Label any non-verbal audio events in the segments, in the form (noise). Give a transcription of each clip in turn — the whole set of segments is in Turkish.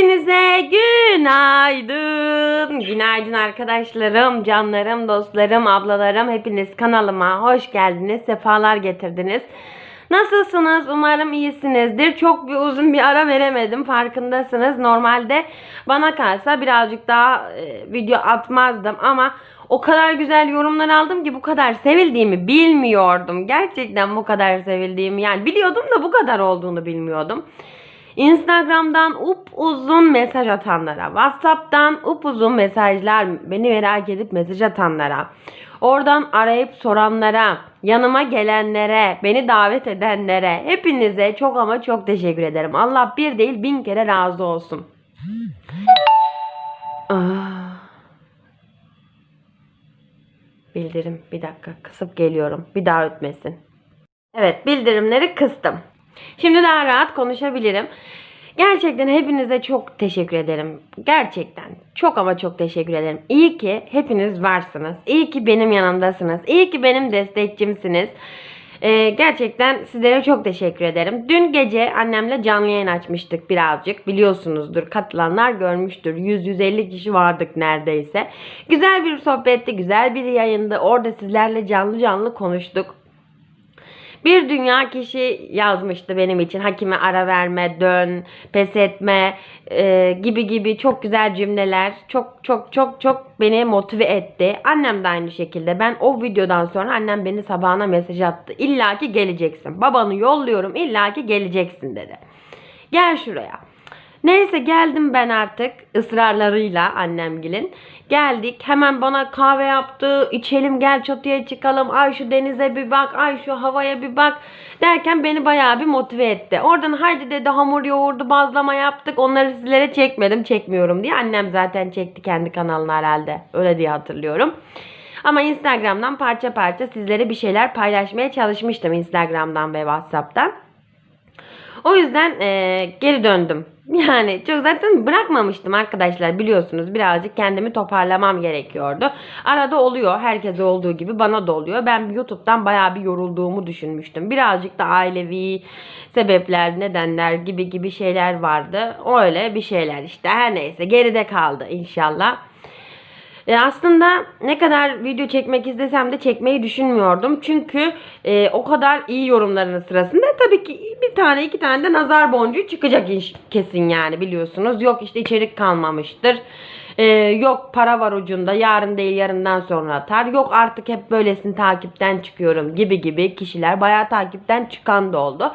Hepinize günaydın. Günaydın arkadaşlarım, canlarım, dostlarım, ablalarım. Hepiniz kanalıma hoş geldiniz. Sefalar getirdiniz. Nasılsınız? Umarım iyisinizdir. Çok bir uzun bir ara veremedim. Farkındasınız. Normalde bana kalsa birazcık daha e, video atmazdım ama o kadar güzel yorumlar aldım ki bu kadar sevildiğimi bilmiyordum. Gerçekten bu kadar sevildiğimi yani biliyordum da bu kadar olduğunu bilmiyordum. Instagram'dan up uzun mesaj atanlara, WhatsApp'tan up uzun mesajlar beni merak edip mesaj atanlara, oradan arayıp soranlara, yanıma gelenlere, beni davet edenlere hepinize çok ama çok teşekkür ederim. Allah bir değil bin kere razı olsun. Ah. Bildirim bir dakika kısıp geliyorum. Bir daha ötmesin. Evet bildirimleri kıstım. Şimdi daha rahat konuşabilirim. Gerçekten hepinize çok teşekkür ederim. Gerçekten çok ama çok teşekkür ederim. İyi ki hepiniz varsınız. İyi ki benim yanımdasınız. İyi ki benim destekçimsiniz. Ee, gerçekten sizlere çok teşekkür ederim. Dün gece annemle canlı yayın açmıştık birazcık. Biliyorsunuzdur katılanlar görmüştür. 100-150 kişi vardık neredeyse. Güzel bir sohbetti, güzel bir yayındı. Orada sizlerle canlı canlı konuştuk. Bir dünya kişi yazmıştı benim için. Hakime ara verme, dön, pes etme e, gibi gibi çok güzel cümleler. Çok çok çok çok beni motive etti. Annem de aynı şekilde. Ben o videodan sonra annem beni sabahına mesaj attı. İlla ki geleceksin. Babanı yolluyorum illa ki geleceksin dedi. Gel şuraya. Neyse geldim ben artık ısrarlarıyla annemgilin. Geldik hemen bana kahve yaptı. İçelim gel çatıya çıkalım. Ay şu denize bir bak. Ay şu havaya bir bak. Derken beni bayağı bir motive etti. Oradan haydi dedi hamur yoğurdu bazlama yaptık. Onları sizlere çekmedim çekmiyorum diye. Annem zaten çekti kendi kanalına herhalde. Öyle diye hatırlıyorum. Ama Instagram'dan parça parça sizlere bir şeyler paylaşmaya çalışmıştım Instagram'dan ve Whatsapp'tan. O yüzden e, geri döndüm. (laughs) Yani çok zaten bırakmamıştım arkadaşlar biliyorsunuz birazcık kendimi toparlamam gerekiyordu. Arada oluyor herkese olduğu gibi bana da oluyor. Ben YouTube'dan bayağı bir yorulduğumu düşünmüştüm. Birazcık da ailevi sebepler, nedenler gibi gibi şeyler vardı. Öyle bir şeyler işte her neyse geride kaldı inşallah. E, aslında ne kadar video çekmek istesem de çekmeyi düşünmüyordum. Çünkü e, o kadar iyi yorumların sırasında tabii ki bir tane iki tane de nazar boncuğu çıkacak kesin yani biliyorsunuz. Yok işte içerik kalmamıştır. E, yok para var ucunda yarın değil yarından sonra atar. Yok artık hep böylesin takipten çıkıyorum gibi gibi kişiler bayağı takipten çıkan da oldu.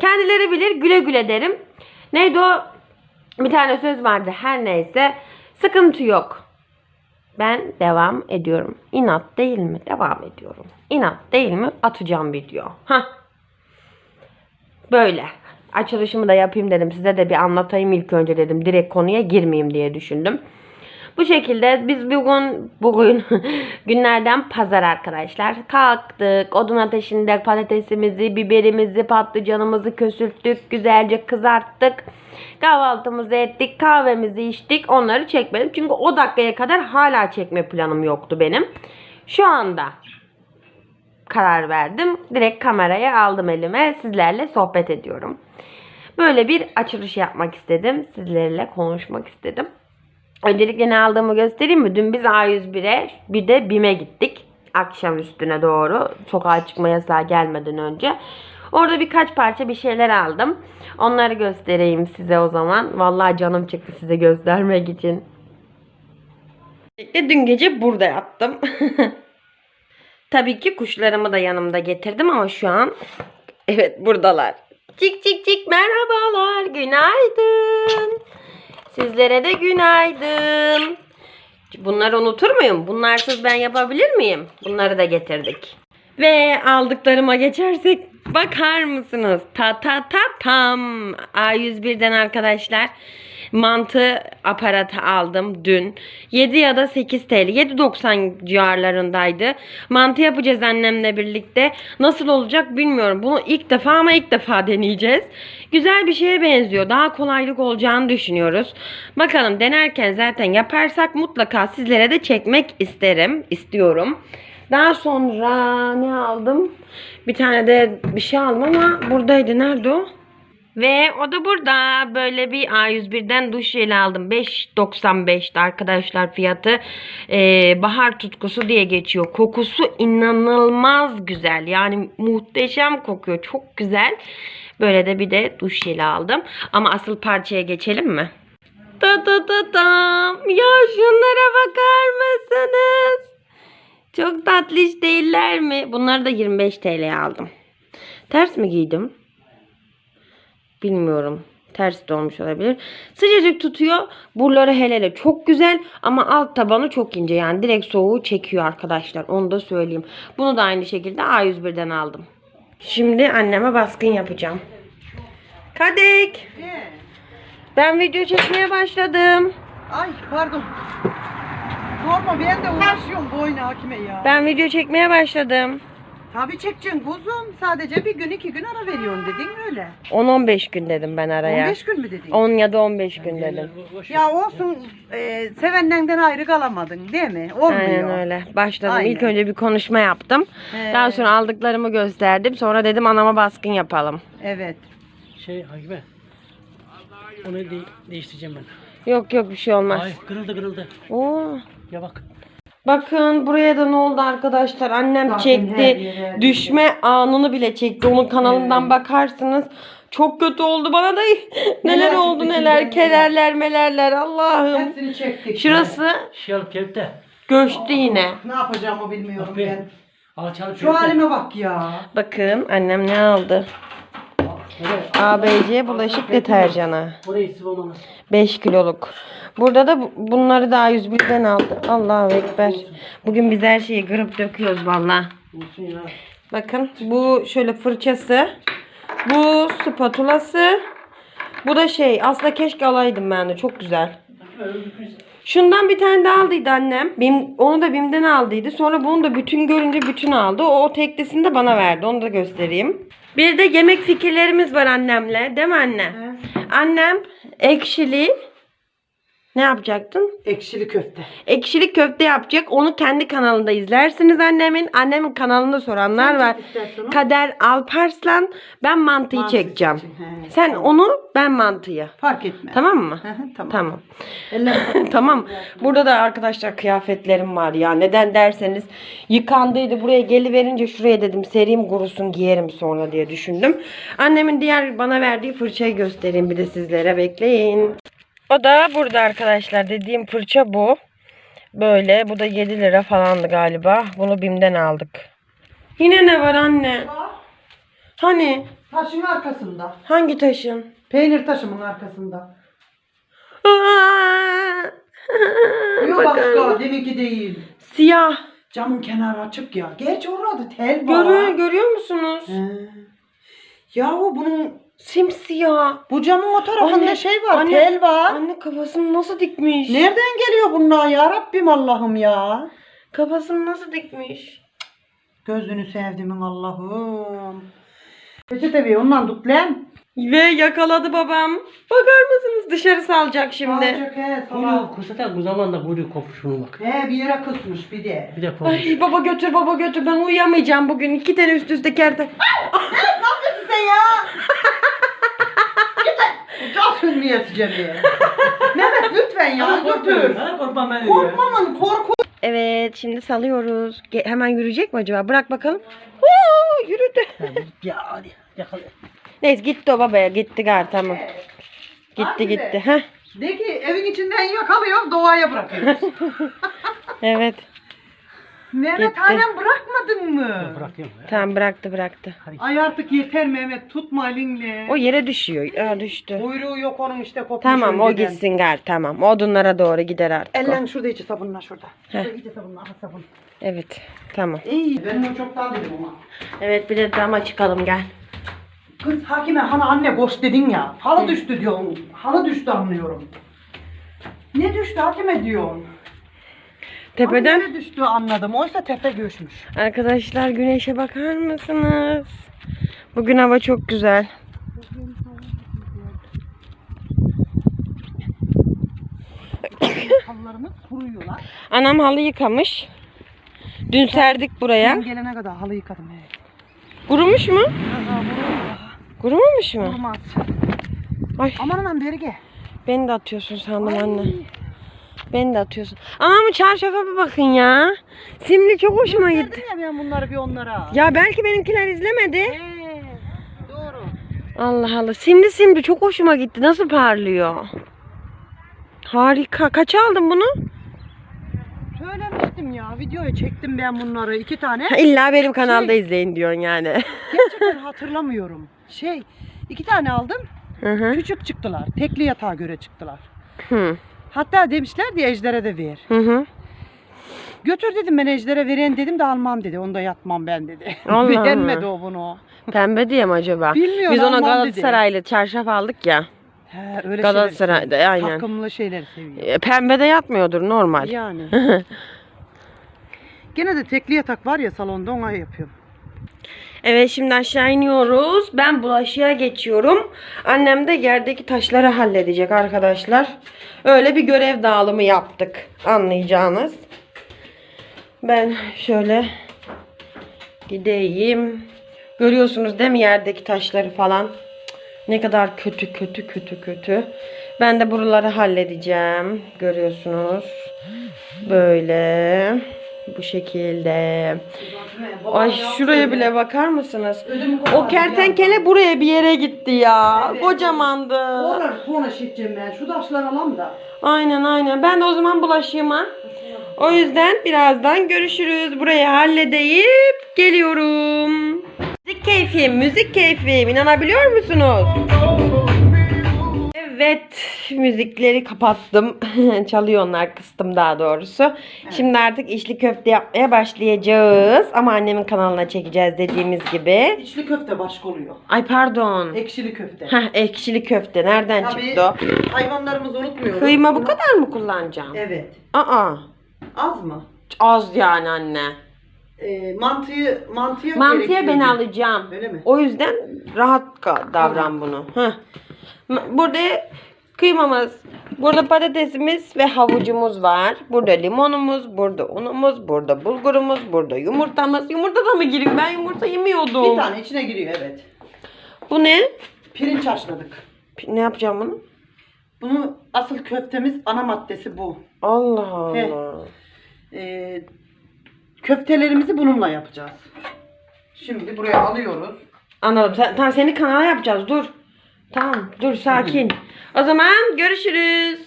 Kendileri bilir güle güle derim. Neydi o? Bir tane söz vardı her neyse. Sıkıntı yok. Ben devam ediyorum. İnat değil mi? Devam ediyorum. İnat değil mi? Atacağım video. Hah. Böyle. Açılışımı da yapayım dedim. Size de bir anlatayım ilk önce dedim. Direkt konuya girmeyeyim diye düşündüm. Bu şekilde biz bugün bugün (laughs) günlerden pazar arkadaşlar. Kalktık. Odun ateşinde patatesimizi, biberimizi, patlıcanımızı kösülttük. Güzelce kızarttık. Kahvaltımızı ettik. Kahvemizi içtik. Onları çekmedim. Çünkü o dakikaya kadar hala çekme planım yoktu benim. Şu anda karar verdim. Direkt kamerayı aldım elime. Sizlerle sohbet ediyorum. Böyle bir açılış yapmak istedim. Sizlerle konuşmak istedim. Öncelikle ne aldığımı göstereyim mi? Dün biz A101'e bir de BİM'e gittik. Akşam üstüne doğru. Sokağa çıkma yasağı gelmeden önce. Orada birkaç parça bir şeyler aldım. Onları göstereyim size o zaman. Vallahi canım çıktı size göstermek için. Dün gece burada yattım. (laughs) Tabii ki kuşlarımı da yanımda getirdim ama şu an evet buradalar. Cik cik cik merhabalar. Günaydın. Sizlere de günaydın. Bunları unutur muyum? Bunlarsız ben yapabilir miyim? Bunları da getirdik. Ve aldıklarıma geçersek bakar mısınız? Ta ta ta tam. A101'den arkadaşlar mantı aparatı aldım dün. 7 ya da 8 TL. 7.90 civarlarındaydı. Mantı yapacağız annemle birlikte. Nasıl olacak bilmiyorum. Bunu ilk defa ama ilk defa deneyeceğiz. Güzel bir şeye benziyor. Daha kolaylık olacağını düşünüyoruz. Bakalım denerken zaten yaparsak mutlaka sizlere de çekmek isterim. istiyorum. Daha sonra ne aldım? Bir tane de bir şey aldım ama buradaydı. Nerede o? Ve o da burada. Böyle bir A101'den duş jeli aldım. 5.95'ti arkadaşlar fiyatı. Ee, bahar tutkusu diye geçiyor. Kokusu inanılmaz güzel. Yani muhteşem kokuyor. Çok güzel. Böyle de bir de duş jeli aldım. Ama asıl parçaya geçelim mi? Ta ta ta tam. Ya şunlara bakar mısınız? Çok tatlış değiller mi? Bunları da 25 TL'ye aldım. Ters mi giydim? Bilmiyorum. Ters de olmuş olabilir. Sıcacık tutuyor. Buraları hele hele çok güzel ama alt tabanı çok ince. Yani direkt soğuğu çekiyor arkadaşlar. Onu da söyleyeyim. Bunu da aynı şekilde A101'den aldım. Şimdi anneme baskın yapacağım. Kadek. Ben video çekmeye başladım. Ay pardon. Sorma ben de uğraşıyorum bu oyuna hakime ya. Ben video çekmeye başladım. Tabii çekeceksin kuzum. Sadece bir gün iki gün ara veriyorsun dedin mi öyle? 10-15 gün dedim ben araya. 15 gün mü dedin? 10 ya da 15 gün dedim. Ya olsun e, sevenden ayrı kalamadın değil mi? Olmuyor. Aynen öyle. Başladım. Aynen. İlk önce bir konuşma yaptım. He. Daha sonra aldıklarımı gösterdim. Sonra dedim anama baskın yapalım. Evet. Şey Hakime. Onu de- değiştireceğim ben. Yok yok bir şey olmaz. Ay kırıldı kırıldı. Oo. Ya bak. Bakın buraya da ne oldu arkadaşlar? Annem her çekti. yere. Düşme anını bile çekti. Onun kanalından Evet. bakarsınız. Çok kötü oldu bana da. (laughs) neler çıktı oldu neler. ya? Kelerler melerler. Allah'ım. Hepsini çektik. Şurası de. göçtü yine. Ne yapacağımı bilmiyorum be. ben. Şu halime bak ya. Bakın annem ne aldı? Oraya, ABC bulaşık deterjanı. orayı sıvamalı. 5 kiloluk. Burada da bu- bunları da A101'den aldı. Allahu Ekber. Bugün biz her şeyi kırıp döküyoruz valla. Bakın bu şöyle fırçası. Bu spatulası. Bu da şey aslında keşke alaydım ben de çok güzel. Şundan bir tane daha aldıydı annem. Bim, onu da Bim'den aldıydı. Sonra bunu da bütün görünce bütün aldı. O, o teklisini de bana verdi. Onu da göstereyim. Bir de yemek fikirlerimiz var annemle. Değil mi anne? Annem ekşili ne yapacaktın? Ekşili köfte. Ekşili köfte yapacak. Onu kendi kanalında izlersiniz annemin. Annemin kanalında soranlar var. istersen onu. Kader Alparslan ben mantıyı Mantı çekeceğim. he, Sen tamam. onu ben mantıyı. Fark etmez. Tamam mı? Tamam. Tamam. (laughs) Tamam. Burada da arkadaşlar kıyafetlerim var ya. Neden derseniz yıkandıydı. Buraya geliverince şuraya dedim sereyim kurusun giyerim sonra diye düşündüm. Annemin diğer bana verdiği fırçayı göstereyim bir de sizlere bekleyin. O da burada arkadaşlar. Dediğim fırça bu. Böyle. Bu da 7 lira falandı galiba. Bunu BİM'den aldık. Yine ne var anne? Hani? Taşın arkasında. Hangi taşın? Peynir taşımın arkasında. Yok başka deminki değil. Siyah. Camın kenarı açık ya. Gerçi orada tel var. Görüyor, görüyor musunuz? He. Yahu bunun Simsiyah. bu camın o tarafında Anne, şey var, anne, tel var. Anne kafasını nasıl dikmiş? Nereden geliyor bunlar ya Rabbim Allah'ım ya. Kafasını nasıl dikmiş? Gözünü sevdimin Allah'ım. Peçete bir ondan tut lan. Ve yakaladı babam. Bakar mısınız? Dışarı salacak şimdi. Alacak he Buyruğu salak. kısa bu zamanda buyruğu kopmuş şunu bak. He bir yere kısmış bir de. Bir de kopmuş. Ay baba götür baba götür. Ben uyuyamayacağım bugün. İki tane üst üste kerte. Size ya. (laughs) Sürmeyeseceğim ya. (laughs) Mehmet lütfen ya götür. Bana korkmam ben Korkmamın korku. Evet şimdi salıyoruz. Ge- hemen yürüyecek mi acaba? Bırak bakalım. Oo, yürüdü. Ya hadi yakala. Neyse gitti o babaya. Gitti gar tamam. Gitti Hadi be. gitti. Heh. De ki evin içinden yakalıyoruz doğaya bırakıyoruz. (laughs) Evet. Mehmet Gitti. halen bırakmadın mı? Bırakıyorum ya. Tamam bıraktı bıraktı. Ay artık yeter Mehmet tutma elinle. O yere düşüyor. Aa, düştü. Kuyruğu yok onun işte kopmuş Tamam o önceden. gitsin gar tamam. Odunlara doğru gider artık o. Ellen şurada içi sabunla şurada. Heh. Şurada içi sabunla aha sabun. Evet tamam. İyi ben onu çoktan dedim ama. Evet bir de dama çıkalım gel. Kız hakime hani anne boş dedin ya. Halı düştü diyorsun. Halı düştü anlıyorum. Ne düştü hakime diyorsun? Tepeden Ne düştü anladım. Oysa tepe göçmüş. arkadaşlar güneşe bakar mısınız? Bugün hava çok güzel. Halılarımız kuruyorlar. Anam halı yıkamış. Dün serdik buraya. Ben gelene kadar halı yıkadım. He. Kurumuş mu? Aha, vurur. Kurumamış mı? Vurmaz. Ay Aman aman Berge. beni de atıyorsun sandım anne. Beni de atıyorsun. Ama bu çarşafa bir bakın ya. Simli çok hoşuma gitti. Ya ben bunları bir onlara. Ya belki benimkiler izlemedi. He, doğru. Allah Allah. Simli simli çok hoşuma gitti. Nasıl parlıyor? Harika. Kaç aldın bunu? Söylemiştim ya videoya çektim ben bunları iki tane. Ha, illa benim kanalda izleyin diyorsun yani. Gerçekten hatırlamıyorum. Şey iki tane aldım. Hı hı. Küçük çıktılar. Tekli yatağa göre çıktılar. Hı Hatta demişler diye Ejder'e de ver. hı. hı. Götür dedim ben Ejder'e vereyim dedim de almam dedi. Onda yatmam ben dedi. (laughs) Allah Beğenmedi o bunu. Pembe diye mi acaba? Bilmiyorum, Biz ona almam. Galatasaraylı çarşaf aldık ya. He, öyle Galatasaray'da, şeyler aynen. Takımlı şeyler seviyor. E, Pembe de yatmıyordur normal. Yani. (laughs) Gene de tekli yatak var ya salonda ona yapıyorum. Evet şimdi aşağı iniyoruz. Ben bulaşığa geçiyorum. Annem de yerdeki taşları halledecek arkadaşlar. Öyle bir görev dağılımı yaptık. Anlayacağınız. Ben şöyle gideyim. Görüyorsunuz değil mi yerdeki taşları falan. Ne kadar kötü kötü kötü kötü. Ben de buraları halledeceğim. Görüyorsunuz. Böyle. Bu şekilde. Ay şuraya bile bakar mısınız? O kertenkele buraya bir yere gitti ya. Kocamandı. Oralar sonra şişeceğim ben. Şu taşları alalım da. Aynen aynen. Ben de o zaman bulaşığıma. O yüzden birazdan görüşürüz. Burayı halledeyip geliyorum. Müzik keyfim, müzik keyfim. İnanabiliyor musunuz? Evet, müzikleri kapattım. (laughs) Çalıyor onlar, kıstım daha doğrusu. Şimdi artık içli köfte yapmaya başlayacağız. Ama annemin kanalına çekeceğiz dediğimiz gibi. İçli köfte başka oluyor. Ay pardon. Ekşili köfte. Heh, ekşili köfte. Nereden Tabii çıktı o? hayvanlarımızı unutmuyoruz. Kıyma bu kadar mı kullanacağım? Evet. Aa, Az mı? az yani anne. Ee, mantıyı mantıya ben alacağım. Öyle mi? O yüzden rahat ka- davran bunu. Heh. Ma- Burada kıymamız, burada patatesimiz ve havucumuz var. Burada limonumuz, burada unumuz, burada bulgurumuz, burada yumurtamız. Yumurta da mı giriyor? Ben yumurta yemiyordum. Bir tane içine giriyor evet. Bu ne? Pirinç haşladık. Ne yapacağım bunu? Bunu asıl köftemiz ana maddesi bu. Allah. Allah. Ee, köftelerimizi bununla yapacağız. Şimdi buraya alıyoruz. Anladım. Sen, tamam seni kanala yapacağız. Dur. Tamam. Dur sakin. O zaman görüşürüz.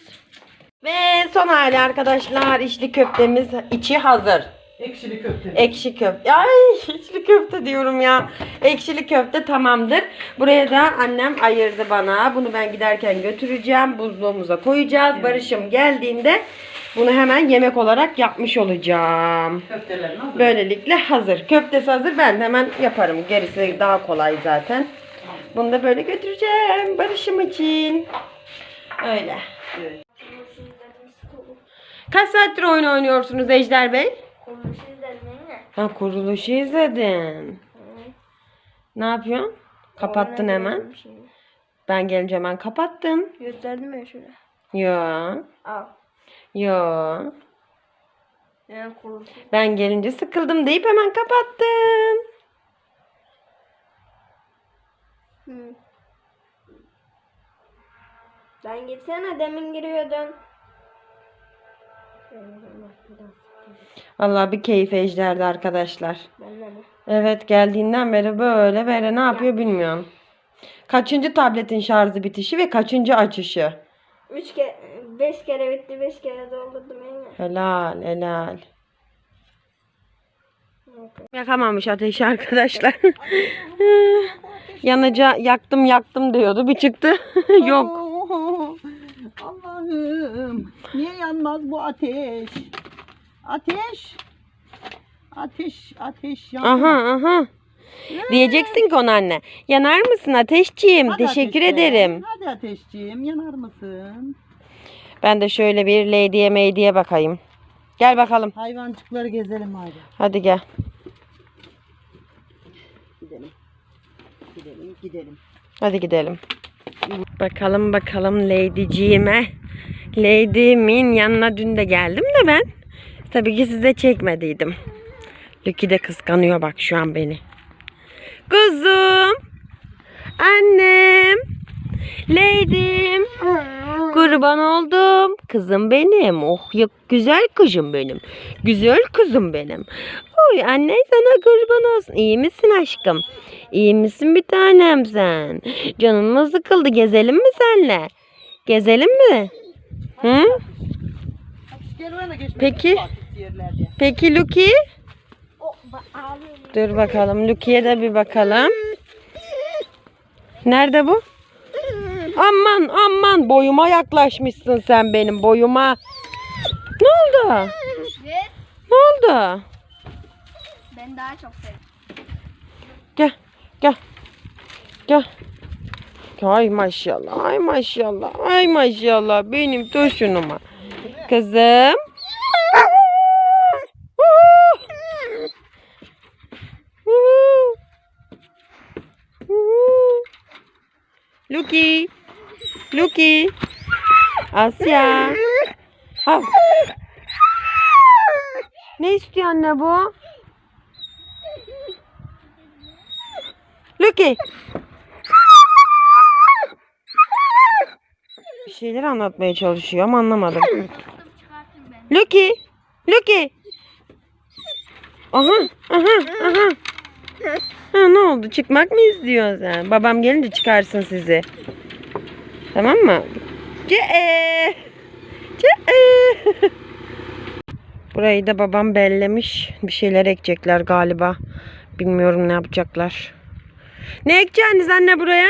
Ve son hali arkadaşlar içli köftemiz içi hazır. Ekşili köfte. Ekşi köfte. Ay içli köfte diyorum ya. Ekşili köfte tamamdır. Buraya da annem ayırdı bana. Bunu ben giderken götüreceğim. Buzluğumuza koyacağız. Evet. Barış'ım geldiğinde bunu hemen yemek olarak yapmış olacağım. Köftelerini hazır. Böylelikle hazır. Köftesi hazır. Ben de hemen yaparım. Gerisi daha kolay zaten. Bunu da böyle götüreceğim. Barış'ım için. Öyle. Evet. Kaç saattir oyun oynuyorsunuz Ejder Bey? Kuruluş izledim mi? Ha kuruluşu izledin. Ne yapıyorsun? Kapattın hemen. Ben gelince hemen kapattın. Gösterdim mi şöyle? Yo. Al. Yo. Yani. Ben gelince sıkıldım deyip hemen kapattın. Hı. Ben gitsene demin giriyordun. Vallahi bir keyif Ejder'di arkadaşlar. Evet geldiğinden beri böyle böyle ne yapıyor bilmiyorum. Kaçıncı tabletin şarjı bitişi ve kaçıncı açışı? Üç kere, beş kere bitti, beş kere doldurdum. Helal helal. Yakamamış ateşi arkadaşlar. (laughs) Yanaca yaktım yaktım diyordu. Bir çıktı. (laughs) Yok. Allah'ım. Niye yanmaz bu ateş? Ateş. Ateş, ateş yanmaz. Aha aha. Diyeceksin ki ona anne. Yanar mısın ateşciğim? Hadi Teşekkür ateşciğim, ederim. Hadi ateşciğim yanar mısın? Ben de şöyle bir lady'ye meydiye bakayım. Gel bakalım. Hayvancıkları gezelim hadi. Hadi gel. Gidelim. Gidelim, gidelim. Hadi gidelim. Bakalım bakalım Lady'ciğime. Lady'min yanına dün de geldim de ben. Tabii ki size çekmediydim. Lucky de kıskanıyor bak şu an beni. Kuzum. Annem. Leydim. Kurban oldum. Kızım benim. Oh ya güzel kızım benim. Güzel kızım benim. Oy anne sana kurban olsun. İyi misin aşkım? İyi misin bir tanem sen? Canın mı sıkıldı? Gezelim mi senle? Gezelim mi? Hı? Peki. Yerlerde. Peki Luki? O ba- ağlıyor. Dur bakalım. Luki'ye de bir bakalım. Nerede bu? Aman aman boyuma yaklaşmışsın sen benim boyuma. Ne oldu? Ne oldu? ben daha çok sevdim. Gel gel. Gel. Ay maşallah. Ay maşallah. Ay maşallah. Benim toşunuma. Kızım. Luki. Luki. Asya. Hav. Ne istiyor anne bu? Luki. Bir şeyler anlatmaya çalışıyor ama anlamadım. Luki. Luki. Aha, aha, aha. Ha, ne oldu? Çıkmak mı istiyorsun sen? Babam gelince çıkarsın sizi. Tamam mı? Ce Ce (laughs) Burayı da babam bellemiş. Bir şeyler ekecekler galiba. Bilmiyorum ne yapacaklar. Ne ekeceğiniz anne buraya?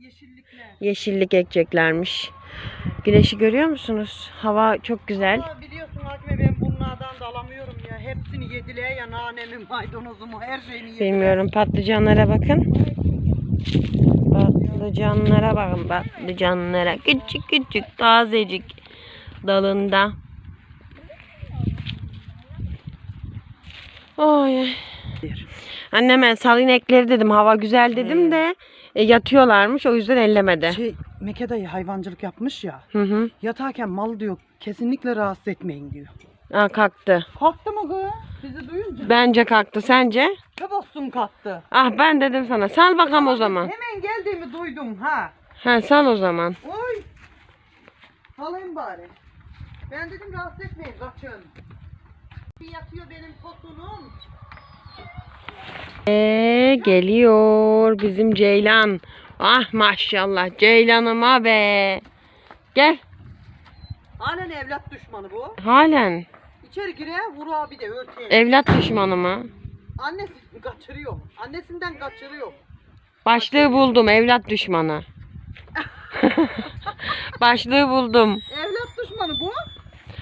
Yeşillikler. Yeşillik ekeceklermiş. Güneşi görüyor musunuz? Hava çok güzel. Ama biliyorsun Hakime ben bunlardan da alamıyorum ya. Hepsini yediler ya nanemi, maydanozumu, her şeyini yediler. Bilmiyorum patlıcanlara bakın. Patlıcanlara bakın patlıcanlara. Küçük küçük tazecik dalında. Oy. Anneme sal inekleri dedim hava güzel dedim de e, yatıyorlarmış o yüzden ellemedi. Şey, dayı hayvancılık yapmış ya. Hı hı. Yatarken mal diyor kesinlikle rahatsız etmeyin diyor. Aa, kalktı. Kalktı mı kız? Bizi duyunca. Bence kalktı sence? Kabasın kalktı. Ah ben dedim sana sal bakalım o zaman. Hemen geldiğimi duydum ha. Ha sal o zaman. Oy. Alayım bari. Ben dedim rahatsız etmeyin kaçın. Bir yatıyor benim tosunum. Ee, geliyor bizim Ceylan. Ah maşallah Ceylanıma be. Gel. Halen evlat düşmanı bu. Halen İçeri gire vur abi de örteye. evlat düşmanı mı? Annesini kaçırıyor. Annesinden kaçırıyor. Başlığı buldum evlat düşmanı. (laughs) Başlığı buldum. Evlat düşmanı bu.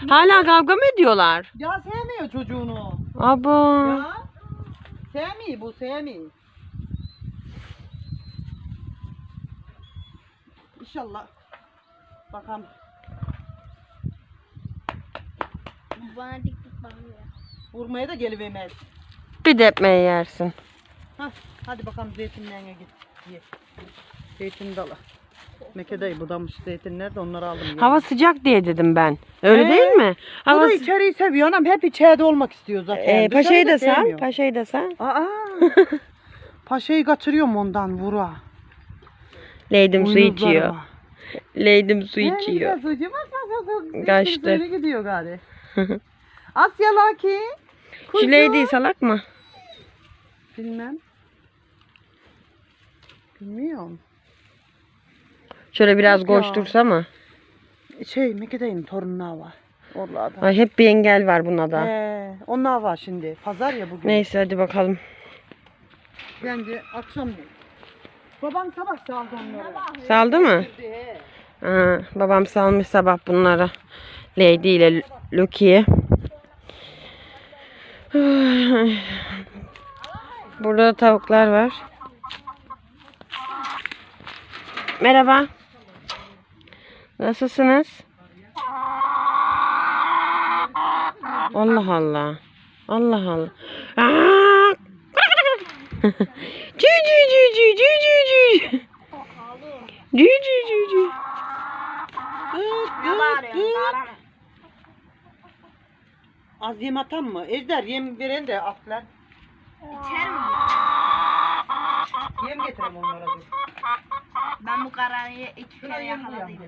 Hala kavga mı ediyorlar? Ya sevmiyor çocuğunu. Abo. Ya. Sevmiyor bu sevmiyor. İnşallah. Bakalım. Bana dik dik bakıyor. Vurmaya da gelivermez. Bir depmeyi yersin. Hah, hadi bakalım zeytinlerine git. Ye. Zeytin dalı. Meke dayı budamış zeytinler de onları aldım. ya. Hava sıcak diye dedim ben. Öyle Ee, değil mi? Bu Hava da sı- içeriği seviyor anam. Hep içeride olmak istiyor zaten. Ee, paşayı da sevmiyor. Paşayı da sal. Aa. (laughs) Paşayı kaçırıyorum ondan vura. Leydim su içiyor. Leydim su Ee, içiyor. bak, bak, bak. Kaçtı. Böyle gidiyor gari. Asya Laki. Şu Leydi'yi salak mı? Bilmem. Bilmiyorum. Şöyle biraz Yok ya. koştursa mı? Şey Meke'deyin torunlar var. Oralarda. Ay hep bir engel var buna da. Ee, onlar var şimdi. Pazar ya bugün. Neyse hadi bakalım. Bence akşam değil. Babam sabah saldı onları. Saldı mı? He. Ha, babam salmış sabah bunlara. Lady ile Loki'ye. Burada da tavuklar var. Merhaba. Nasılsınız? Allah Allah. Allah Allah. Cü (laughs) cü cü cü cü cü cü. Cü cü cü cü. Ne bağırıyorsun? Az yem atan mı? Ejder yem veren de atlar. İçer mi? Yem getirem onlara. dur. Ben bu kararıyı iki Şuna kere yem yakaladım.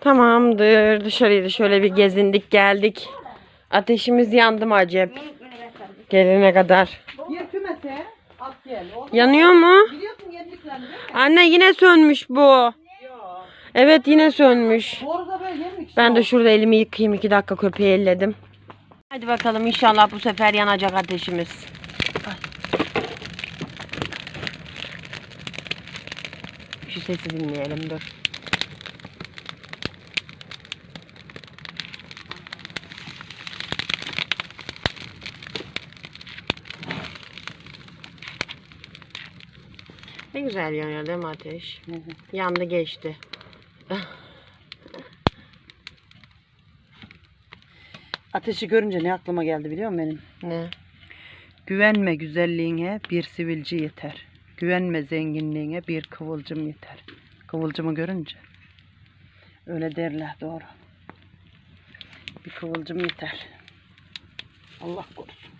Tamamdır. Dışarıyı da şöyle bir gezindik geldik. Ateşimiz yandı mı acep? Minik minik efendim. Gelene kadar. Yer kümese at gel. Yanıyor mu? Biliyorsun yemliklerini değil mi? Anne yine sönmüş bu. Evet yine sönmüş. Ben de şurada elimi yıkayayım. iki dakika köpeği elledim. Hadi bakalım inşallah bu sefer yanacak ateşimiz. Şu sesi dinleyelim dur. Ne güzel yanıyor değil mi ateş? Yandı geçti. Ateşi görünce ne aklıma geldi biliyor musun benim? Ne? Güvenme güzelliğine bir sivilci yeter. Güvenme zenginliğine bir kıvılcım yeter. Kıvılcımı görünce. Öyle derler doğru. Bir kıvılcım yeter. Allah korusun.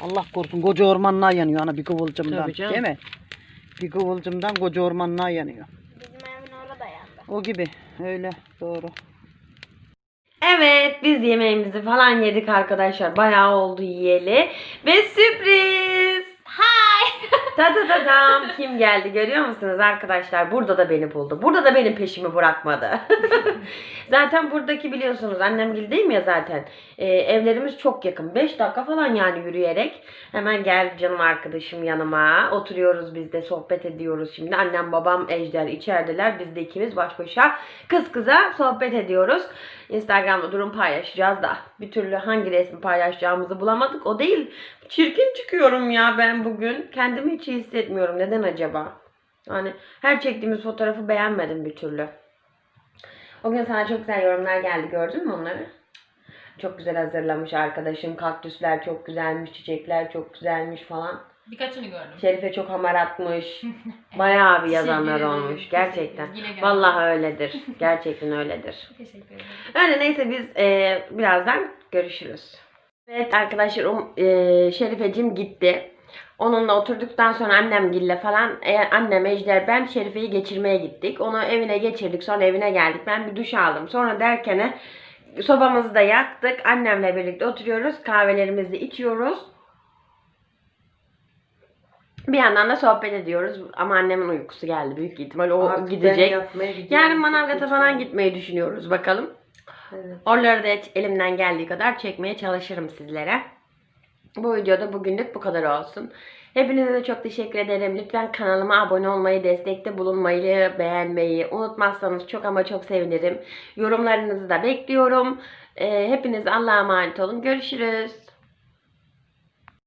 Allah korusun. Koca ormanlığa yanıyor ana bir kıvılcımdan. Değil mi? Bir kıvılcımdan koca ormanlığa yanıyor. Bizim evin orada yandı. O gibi. Öyle. Doğru. Evet biz yemeğimizi falan yedik arkadaşlar. Bayağı oldu yiyeli. Ve sürpriz. Ta ta ta tam. Kim geldi görüyor musunuz arkadaşlar? Burada da beni buldu. Burada da benim peşimi bırakmadı. (laughs) zaten buradaki biliyorsunuz annem mi ya zaten. Ee, evlerimiz çok yakın. 5 dakika falan yani yürüyerek. Hemen gel canım arkadaşım yanıma. Oturuyoruz biz de sohbet ediyoruz şimdi. Annem babam Ejder içerideler. Biz de ikimiz baş başa kız kıza sohbet ediyoruz. Instagram'da durum paylaşacağız da bir türlü hangi resmi paylaşacağımızı bulamadık. O değil. Çirkin çıkıyorum ya ben bugün. Kendimi hiç iyi hissetmiyorum. Neden acaba? Yani her çektiğimiz fotoğrafı beğenmedim bir türlü. O gün sana çok güzel yorumlar geldi. Gördün mü onları? Çok güzel hazırlamış arkadaşım. Kaktüsler çok güzelmiş, çiçekler çok güzelmiş falan. Birkaçını gördüm. Şerife çok hamar atmış. Bayağı bir (laughs) yazanlar olmuş. Gerçekten. Vallahi öyledir. (laughs) Gerçekten öyledir. Teşekkür ederim. Öyle neyse biz e, birazdan görüşürüz. Evet arkadaşlar um, e, Şerifeciğim gitti. Onunla oturduktan sonra annem gille falan e, annem Ejder ben Şerife'yi geçirmeye gittik. Onu evine geçirdik sonra evine geldik. Ben bir duş aldım. Sonra derken sobamızı da yaktık. Annemle birlikte oturuyoruz. Kahvelerimizi içiyoruz. Bir yandan da sohbet ediyoruz. Ama annemin uykusu geldi büyük ihtimal. O gidecek. Yarın Manavgat'a falan gitmeyi düşünüyoruz bakalım. Oraları da elimden geldiği kadar çekmeye çalışırım sizlere. Bu videoda bugünlük bu kadar olsun. Hepinize de çok teşekkür ederim. Lütfen kanalıma abone olmayı, destekte bulunmayı, beğenmeyi unutmazsanız çok ama çok sevinirim. Yorumlarınızı da bekliyorum. Ee, hepiniz Allah'a emanet olun. Görüşürüz.